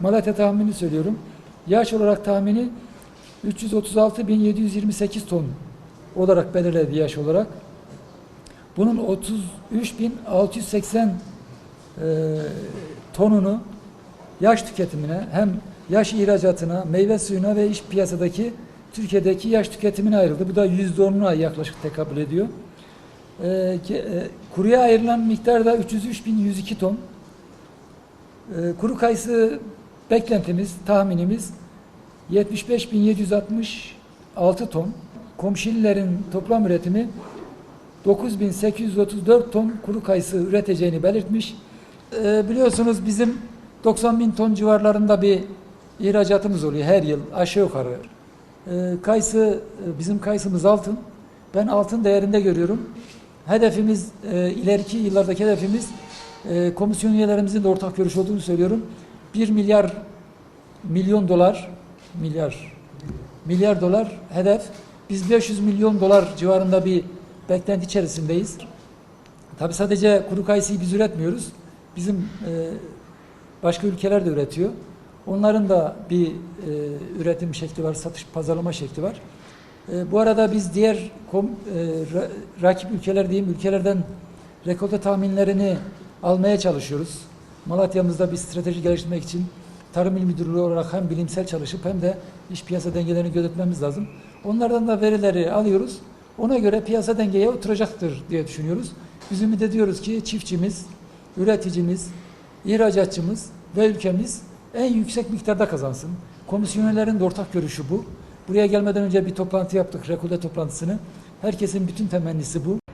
Malatya tahminini söylüyorum. Yaş olarak tahmini 336.728 ton olarak belirledi yaş olarak. Bunun 33.680 e, tonunu yaş tüketimine hem yaş ihracatına, meyve suyuna ve iş piyasadaki Türkiye'deki yaş tüketimine ayrıldı. Bu da %10'una yaklaşık tekabül ediyor. E, e, kuruya ayrılan miktar da 303.102 ton. E, kuru kayısı beklentimiz, tahminimiz 75.766 ton. Komşu illerin toplam üretimi 9834 ton kuru kayısı üreteceğini belirtmiş. Ee, biliyorsunuz bizim 90 bin ton civarlarında bir ihracatımız oluyor her yıl aşağı yukarı. Ee, kayısı, e, bizim kayısımız altın. Ben altın değerinde görüyorum. Hedefimiz, e, ileriki yıllardaki hedefimiz e, komisyon üyelerimizin de ortak görüş olduğunu söylüyorum. 1 milyar milyon dolar milyar milyar dolar hedef. Biz 500 milyon dolar civarında bir beklenti içerisindeyiz. Tabi sadece kuru kayısıyı biz üretmiyoruz. Bizim e, başka ülkeler de üretiyor. Onların da bir e, üretim şekli var, satış, pazarlama şekli var. E, bu arada biz diğer kom, e, ra- rakip ülkeler diyeyim, ülkelerden rekolte tahminlerini almaya çalışıyoruz. Malatya'mızda bir strateji geliştirmek için Tarım İl Müdürlüğü olarak hem bilimsel çalışıp hem de iş piyasa dengelerini gözetmemiz lazım. Onlardan da verileri alıyoruz. Ona göre piyasa dengeye oturacaktır diye düşünüyoruz. Biz ümit ediyoruz ki çiftçimiz, üreticimiz, ihracatçımız ve ülkemiz en yüksek miktarda kazansın. Komisyonerlerin de ortak görüşü bu. Buraya gelmeden önce bir toplantı yaptık, rekolte toplantısını. Herkesin bütün temennisi bu.